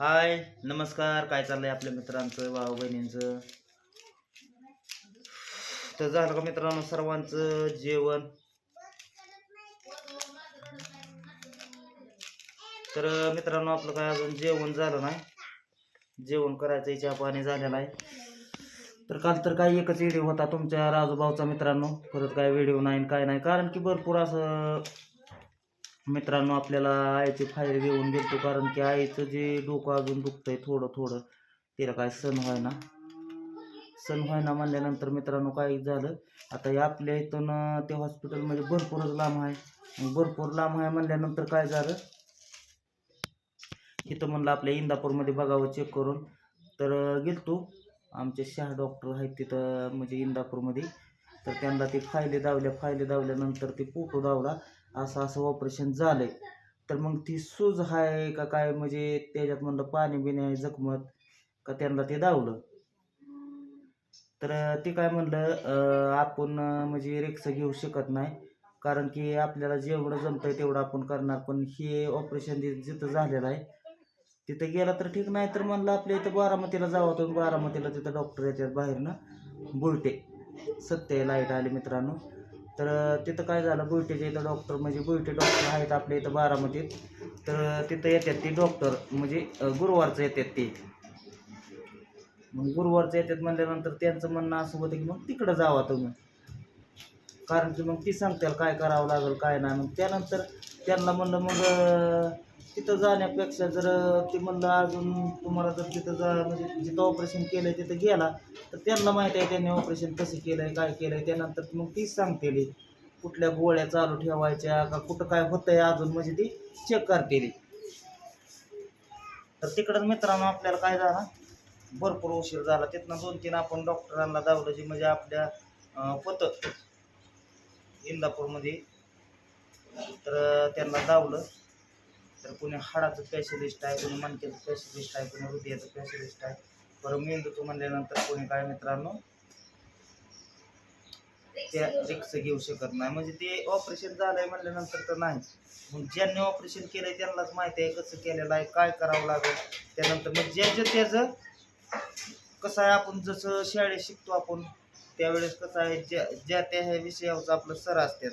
हाय नमस्कार. काय चाललंय आपल्या मित्रांचं भाऊ बहिणींचं? तर झालं का मित्रांनो सर्वांचं जेवण? तर मित्रांनो आपलं काय अजून जेवण झालं नाही. जेवण करायचं इच्छा पाणी झालेलं आहे. तर काल तर काही एकच व्हिडिओ होता तुमच्या राजूभाऊचा मित्रांनो. परत काय व्हिडिओ नाही आणि काय नाही. कारण की भरपूर असं मित्रांनो आपल्याला आईचे फायदे घेऊन गेलतो कारण की आईचं जे डोकं अजून दुखतंय थोडं थोडं तिला काय सण व्हायना. सण व्हायना म्हणल्यानंतर मित्रांनो काय झालं आता हे आपल्या इथून ते हॉस्पिटलमध्ये भरपूरच लांब आहे. भरपूर लांब आहे म्हणल्यानंतर काय झालं इथं म्हणलं आपल्या इंदापूरमध्ये बघावं चेक करून. तर गेलतो. आमचे शहा डॉक्टर आहेत तिथं म्हणजे इंदापूरमध्ये. तर त्यांना ते फायले दावल्या फायले दावल्यानंतर ते फोटो दावला असं असं ऑपरेशन झालंय. तर मग ती सूज आहे का काय? म्हणजे त्याच्यात म्हणलं पाणी बिणी आहे जखमत. का त्यांना ते दावलं तर ते काय म्हणलं आपण म्हणजे रिक्षा घेऊ शकत नाही. कारण की आपल्याला जेवढं जमतंय तेवढं आपण करणार. पण हे ऑपरेशन जिथं झालेलं आहे तिथं गेला तर ठीक. नाही तर म्हणलं आपल्या इथं बारामतीला जावं तुम्ही बारामतीला तिथं डॉक्टर येतात बाहेरनं बुलटे. सत्य लाइट आले मित्रांनो. तर तिथं काय झालं बुलटेच्या इथं डॉक्टर म्हणजे बुलटे डॉक्टर आहेत आपल्या इथं बारामतीत. तर तिथं येतात ते डॉक्टर म्हणजे गुरुवारचं येतात ते. मग गुरुवारचं येतात म्हणल्यानंतर त्यांचं म्हणणं असं होतं की मग तिकडं जावा तुम्ही. कारण की मग ती सांगतील काय करावं लागेल काय नाही. मग त्यानंतर त्यांना म्हणलं मग तिथं जाण्यापेक्षा जर ते म्हणलं अजून तुम्हाला जर तिथं जा म्हणजे जिथं ऑपरेशन केलं आहे तिथं गेला तर त्यांना माहिती आहे त्यांनी ऑपरेशन कसं केलं आहे काय केलं आहे त्यानंतर मग तीच सांगतेली. कुठल्या गोळ्या चालू ठेवायच्या का कुठं काय होतं आहे अजून म्हणजे ती चेक करतेली. तर तिकडं मित्रांनो आपल्याला काय झाला? भरपूर उशीर झाला. तिथनं दोन तीन आपण डॉक्टरांना दावलं जे म्हणजे आपल्या होतं. इंदापूरमध्ये. तर त्यांना दावलं तर कोणी हाडाचं स्पेशलिस्ट आहे कोणी मणक्याचं स्पेशलिस्ट आहे कोणी हृदयाचं स्पेशलिस्ट आहे. बरं मेंदूचं म्हणल्यानंतर कोणी काय मित्रांनो? त्या रिक्स घेऊ शकत नाही. म्हणजे ते ऑपरेशन झालंय म्हणल्यानंतर तर नाही. मग ज्यांनी ऑपरेशन केलंय त्यांनाच माहिती आहे कसं केलेलं आहे काय करावं लागेल. त्यानंतर मग ज्याचं त्याचं कसं आहे आपण जसं शाळेत शिकतो आपण त्यावेळेस कसं आहे ज्या ज्या त्या ह्या विषयावरचं आपलं सर असते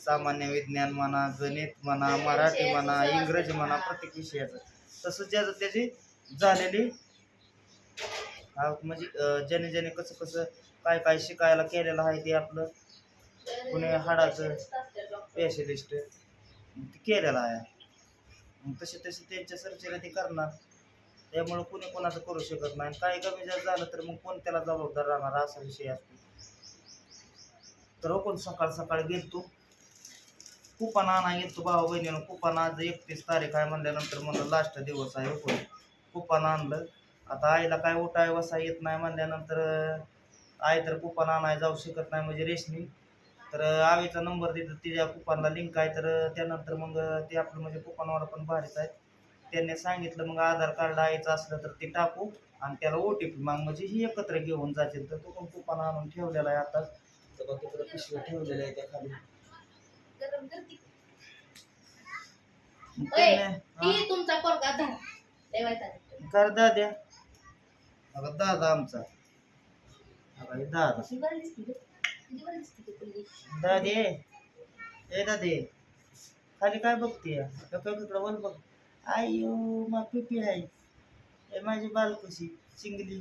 सामान्य विज्ञान म्हणा गणित म्हणा मराठी म्हणा इंग्रजी म्हणा प्रत्येक विषयाचं. तसं ज्याचं त्याची झालेली हा म्हणजे ज्याने ज्याने कसं कसं काय काय शिकायला केलेलं आहे ते आपलं कुणी हाडाचं स्पेशलिस्ट ते केलेलं आहे. मग तसे तसे त्यांच्या सर्चेला ते करणार. त्यामुळे कुणी कोणाचं करू शकत नाही. काही कमी जर झालं तर मग कोण त्याला जबाबदार राहणार असा विषय असतो. तर हो कोण सकाळ सकाळ गेलतो. कुपन आणा येतो भाऊ बहिणीनं कुपन आज एकतीस तारीख आहे म्हणल्यानंतर म्हणलं लास्ट दिवस आहे हो कुपन आणलं. आता आईला काय उठाय वसा येत नाही म्हणल्यानंतर आई तर कुपन आणाय जाऊ शकत नाही म्हणजे रेशनी तर आवीचा नंबर देतो तिच्या कुपनला लिंक आहे तर त्यानंतर मग ते आपलं म्हणजे कुपानवाला पण भारीच आहे. त्यांनी सांगितलं मग आधार कार्ड आईचं असलं तर ते टाकू आणि त्याला ओ टी पी माग म्हणजे ही एकत्र घेऊन जातील तर तो पण कुपन आणून ठेवलेला आहे आता तर तिकडं पिशव्या ठेवलेल्या आहे त्या खाली. हा? ती तुमचा पोरगा धरा कर दाद्या अगं दादा आमचा. अगं हे दादा कशी बरं दिसते गं? किती बरं दिसते ती पोरगी. दादे ए दादे खाली काय बघते? इकडं वर बघ. आयो मा पिपी आहे. ए माझी बालकुशी चिंगली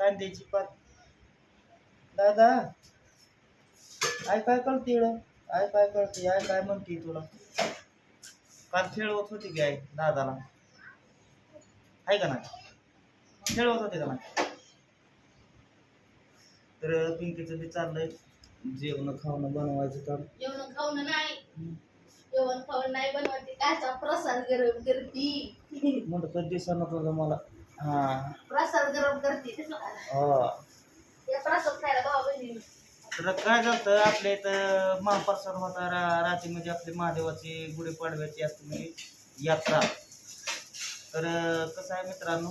कांद्याची पात. दादा आय काय कळते इकडं? आय काय कळते आय काय म्हणते तुला? काल खेळवत होती की आई दादाला? आहे का नाही? खेळवत होते का नाही? तर पिंकीचं बी चाललंय. जेवण खावणं बनवायचं काम. जेवण खाऊन नाही. जेवण खाऊन नाही बनवते काचा प्रसाद गरम करती. मोठं कधी तुझं मला. हा. प्रसाद गरम करते. हा. प्रसाद खायला बाबा बहिणी तर काय झालं आपल्या इथं महाप्रसाद होता रा रात्री म्हणजे आपली महादेवाची गुढीपाडव्याची असते म्हणजे यात्रा. तर कसं आहे मित्रांनो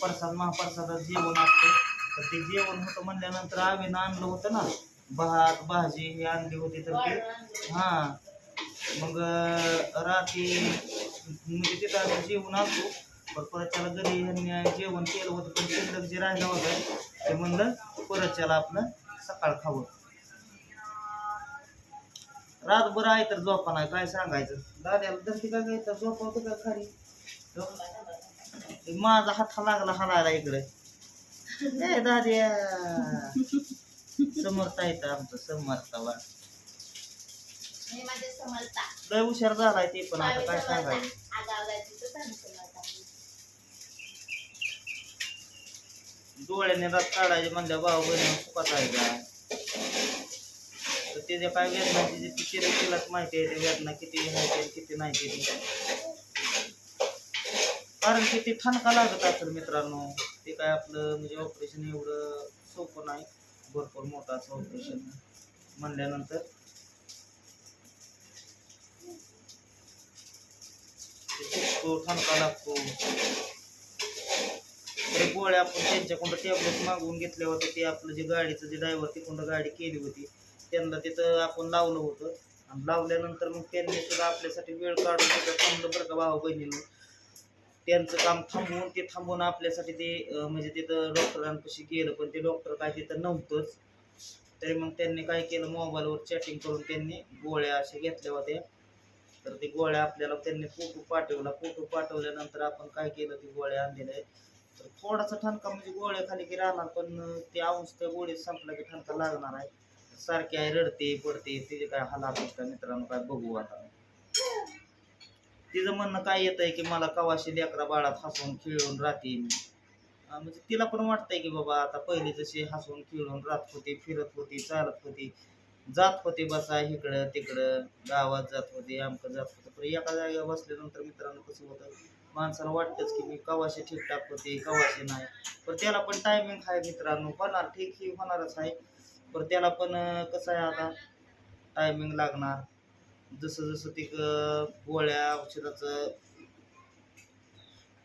प्रसाद महाप्रसादात जेवण असतं. तर ते जेवण होतं म्हणल्यानंतर आम्ही आणलं होतं ना भात भाजी हे आणली होती तर ते. हां. मग रात्री म्हणजे तिथं आम्ही जेवण असतो पण परत त्याला घरी ह्यांनी जेवण केलं होतं पण शिल्लक जे राहिलं होतं ते म्हणलं परत त्याला आपलं सकाळ खावं. रातभर आहे तर झोपा नाही काय सांगायचं? दाद्याला धरती काय काय तर झोपवतं का खाली? ते माझा हात लागला हलायला इकडे. ए दाद्या. समर्थ तर आमचं माझे समजता लय हुशार झालाय ते पण आता काय सांगायचं? डोळ्याने भाऊ बहिणी आहे का तर काय वेदना माहिती आहे ते वेदना किती आहे किती नाही कारण की ते ठणका लागत असेल मित्रांनो. ते काय आपलं म्हणजे ऑपरेशन एवढं सोपं नाही. भरपूर असं ऑपरेशन म्हणल्यानंतर. ते ठणका लागतो. तरी गोळ्या आपण त्यांच्याकडून टॅबलेट मागवून घेतले होते. ते आपलं जे गाडीचं जे ड्रायव्हर तिकडं गाडी केली होती. त्यांना तिथं आपण लावलं होतं. आणि लावल्यानंतर मग त्यांनी सुद्धा आपल्यासाठी वेळ काढून तिथं थांबलं बरं का भाऊ बहिणीनं. त्यांचं काम थांबवून ते थांबवून आपल्यासाठी ते म्हणजे तिथं डॉक्टरांपाशी गेलं. पण ते डॉक्टर काय तिथं नव्हतंच. तरी मग त्यांनी काय केलं मोबाईलवर चॅटिंग करून त्यांनी गोळ्या अशा घेतल्या होत्या. तर ते गोळ्या आपल्याला त्यांनी फोटो पाठवला. फोटो पाठवल्यानंतर आपण काय केलं ते गोळ्या आणलेल्या आहेत. थोडासा ठणका म्हणजे गोळ्या खाली की राहणार पण ते औंश त्या गोळीत संपला की ठणका लागणार आहे. सारखी आहे रडते पडते तिचे काय हालात का मित्रांनो काय बघू आता. तिचं म्हणणं काय येत आहे की मला कवाशी लेकरा बाळात हसून खेळून राहते. म्हणजे तिला पण वाटतंय की बाबा आता पहिले जशी हसून खेळून राहत होती फिरत होती चालत होती जात होते बसा इकडं तिकडं गावात जात होते आमकं जात होतं. पण एका जागेवर बसल्यानंतर मित्रांनो कसं होतं माणसाला वाटतंच की मी कवाशी ठीक होते कवाशी नाही. पण त्याला पण टायमिंग आहे मित्रांनो. होणार ठीक ही होणारच आहे. पण त्याला पण कसं आहे आता? टायमिंग लागणार. जसं जसं ते गोळ्या औषधाचं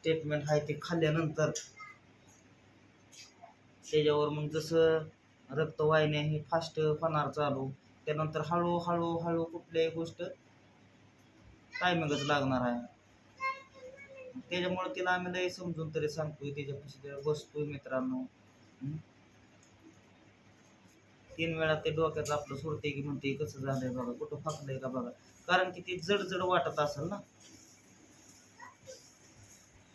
ट्रीटमेंट आहे ते खाल्ल्यानंतर त्याच्यावर मग जसं रक्तवाहिन्या हे फास्ट होणार चालू त्यानंतर हळूहळू हळू कुठल्याही गोष्ट टायमिंगच लागणार आहे. त्याच्यामुळे तिला आम्ही लय समजून तरी सांगतोय त्याच्यापाशी जरा बसतोय मित्रांनो. तीन वेळा ते डोक्यात आपलं सोडते की म्हणते कसं झालंय बघा कुठं फाकलंय का बघा? कारण की ती जड जड वाटत असेल ना.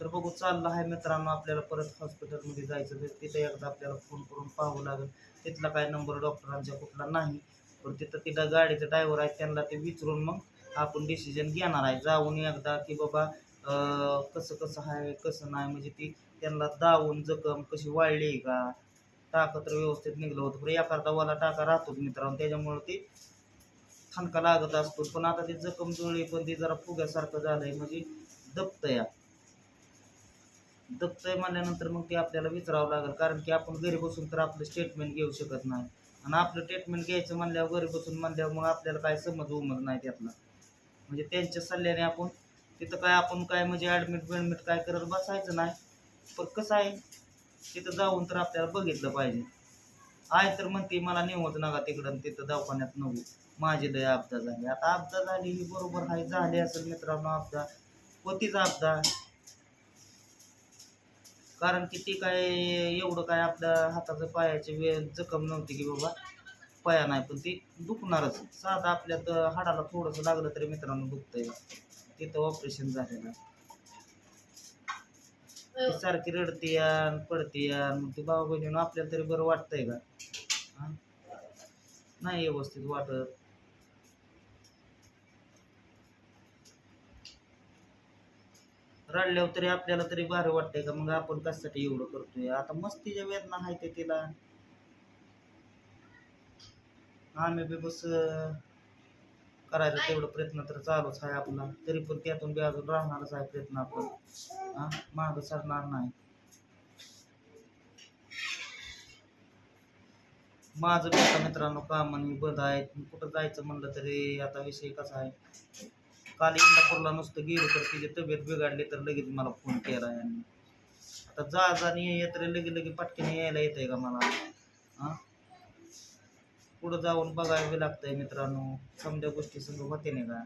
तर बघू चाललं आहे मित्रांनो आपल्याला परत हॉस्पिटलमध्ये जायचं तर तिथं एकदा आपल्याला फोन करून पाहावं लागेल. तिथला काय नंबर डॉक्टरांच्या कुठला नाही. पण तिथं तिथं गाडीचं ड्रायव्हर आहे त्यांना ते विचारून मग आपण डिसिजन घेणार आहे. जाऊन एकदा की बाबा कसं कसं आहे कसं नाही म्हणजे ती त्यांना दावून जखम कशी वाढली का? टाका तर व्यवस्थित निघलं होतं. पण एखादा वाला टाका राहतो मित्रांनो त्याच्यामुळे ते ठणका लागत असतो. पण आता ती जखम जुळली पण ती जरा फुग्यासारखं झालंय म्हणजे दबतया. दबतय म्हणल्यानंतर मग ते आपल्याला विचारावं लागेल कारण की आपण घरी बसून तर आपलं स्टेटमेंट घेऊ शकत नाही. आणि आपलं ट्रीटमेंट घ्यायचं म्हणल्यावर घरी बसून म्हणल्यावर मग आपल्याला काय समज उमज नाही त्यातला. म्हणजे त्यांच्या सल्ल्याने आपण तिथं काय आपण काय म्हणजे ॲडमिट बिडमिट काय करत बसायचं नाही. पण कसं आहे तिथं जाऊन तर आपल्याला बघितलं पाहिजे. आहे तर म्हणते मला नेवत नका तिकडं आणि तिथं दवाखान्यात नको. माझी दया आपदा झाली. आता आपदा झाली ही बरोबर आहे झाली असेल मित्रांनो आपदा. होतीच आपदा. कारण की ती काय एवढं काय आपल्या हाताचं पायाची वेळ जखम नव्हती की बाबा. पाया नाही पण ती दुखणारच. साधं आपल्यात हाडाला थोडंसं लागलं तरी मित्रांनो दुखतंय. तिथं ऑपरेशन झालेलं. ती सारखी रडते यान पडते यान मग ती भाऊ बहिणीनं आपल्याला तरी बरं वाटतंय का? हा? नाही व्यवस्थित वाटत. रडल्यावर तरी आपल्याला तरी भारी वाटतंय का? मग आपण कशासाठी एवढं करतोय? आता मस्तीच्या वेदना आहे ते तिला. आम्ही बी बस अं, करायचा तेवढं प्रयत्न तर चालूच आहे आपला. तरी पण त्यातून बी अजून राहणारच आहे प्रयत्न आपण हा? मागं सरणार नाही. माझं बी आता मित्रांनो काम आणि बंद आहे कुठं जायचं म्हणलं तरी आता विषय कसा आहे? काल इंदापूरला नुसतं गेलो तर तिची तब्येत बिघडली तर लगेच मला फोन केला यांनी. आता जा जा आणि येत रे लगे लगे पटकन यायला येतंय का मला? हा? पुढं जाऊन बघावे लागतंय मित्रांनो. समजा गोष्टी संग होते नाही का?